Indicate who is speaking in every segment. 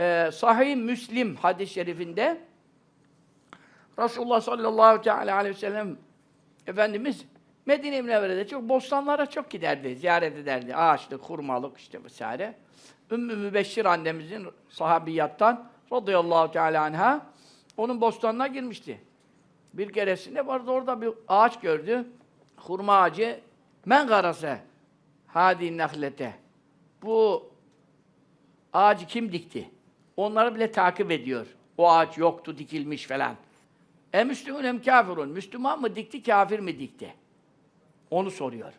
Speaker 1: e, Sahih Müslim hadis-i şerifinde Resulullah sallallahu teala aleyhi ve sellem Efendimiz Medine-i Münevvere'de çok bostanlara çok giderdi, ziyaret ederdi. Ağaçlık, hurmalık işte vesaire. Ümmü Mübeşşir annemizin sahabiyattan radıyallahu teala anha onun bostanına girmişti. Bir keresinde vardı orada bir ağaç gördü. Hurma ağacı men garase hadi nahlete. Bu ağacı kim dikti? Onları bile takip ediyor. O ağaç yoktu, dikilmiş falan. E Müslümün hem kafirun. Müslüman mı dikti, kafir mi dikti? Onu soruyor.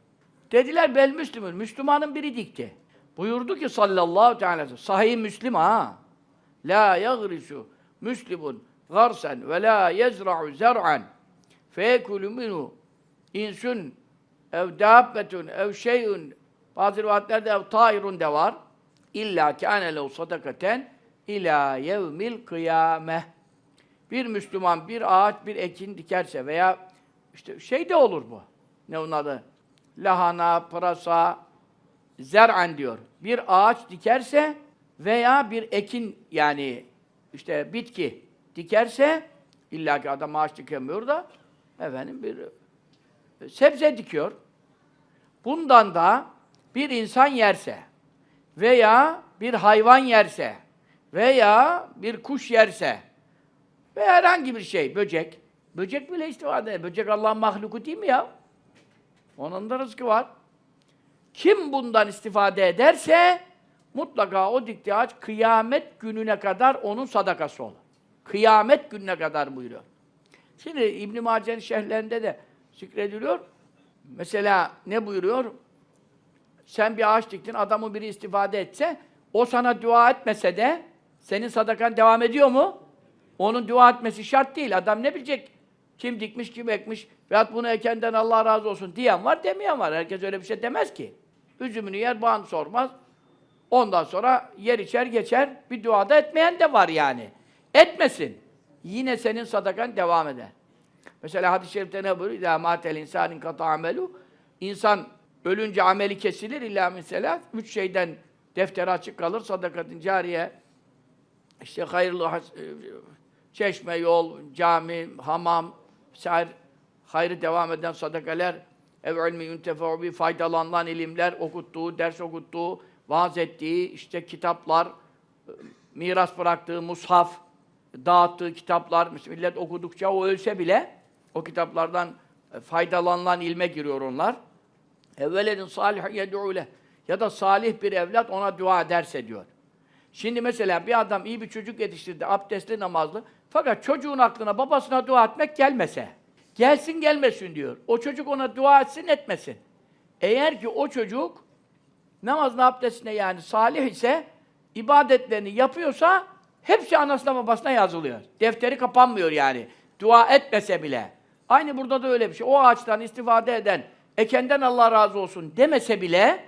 Speaker 1: Dediler bel Müslümün. Müslümanın biri dikti. Buyurdu ki sallallahu teala Sahih Müslim ha. La yagrisu Müslümun garsen ve la yezra'u zer'an feyekulu minhu insun ev dabbetun ev şeyun bazı rivayetlerde ev tairun de var. İlla kâne lehu sadakaten ila yevmil kıyame. Bir Müslüman bir ağaç, bir ekin dikerse veya işte şey de olur bu. Ne onun adı? Lahana, pırasa, zer'an diyor. Bir ağaç dikerse veya bir ekin yani işte bitki dikerse illa ki adam ağaç dikemiyor da efendim bir e, sebze dikiyor. Bundan da bir insan yerse veya bir hayvan yerse veya bir kuş yerse ve herhangi bir şey, böcek. Böcek bile istifade eder. Böcek Allah'ın mahluku değil mi ya? Onun da rızkı var. Kim bundan istifade ederse mutlaka o diktiği ağaç kıyamet gününe kadar onun sadakası olur. Kıyamet gününe kadar buyuruyor. Şimdi İbn Mace'nin şerhlerinde de zikrediliyor. Mesela ne buyuruyor? Sen bir ağaç diktin, adamı biri istifade etse, o sana dua etmese de senin sadakan devam ediyor mu? Onun dua etmesi şart değil. Adam ne bilecek? Kim dikmiş, kim ekmiş veyahut bunu ekenden Allah razı olsun diyen var, demeyen var. Herkes öyle bir şey demez ki. Üzümünü yer, bağını sormaz. Ondan sonra yer içer geçer. Bir duada etmeyen de var yani. Etmesin. Yine senin sadakan devam eder. Mesela hadis-i şerifte ne buyuruyor? İlâ mâtel insânin kata amelu. İnsan ölünce ameli kesilir illa min selat. Üç şeyden defteri açık kalır. Sadakatin cariye, işte hayırlı e, çeşme, yol, cami, hamam, sair hayrı devam eden sadakaler, ev ilmi yuntefe'u bi faydalanılan ilimler, okuttuğu, ders okuttuğu, vaaz ettiği, işte kitaplar, e, miras bıraktığı mushaf, dağıttığı kitaplar, millet okudukça o ölse bile o kitaplardan e, faydalanılan ilme giriyor onlar. Evveledin salih yed'ule ya da salih bir evlat ona dua ederse diyor. Şimdi mesela bir adam iyi bir çocuk yetiştirdi, abdestli, namazlı. Fakat çocuğun aklına babasına dua etmek gelmese, gelsin gelmesin diyor. O çocuk ona dua etsin etmesin. Eğer ki o çocuk namazına, abdestine yani salih ise, ibadetlerini yapıyorsa hepsi anasına babasına yazılıyor. Defteri kapanmıyor yani. Dua etmese bile. Aynı burada da öyle bir şey. O ağaçtan istifade eden, ekenden Allah razı olsun demese bile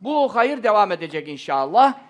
Speaker 1: bu hayır devam edecek inşallah.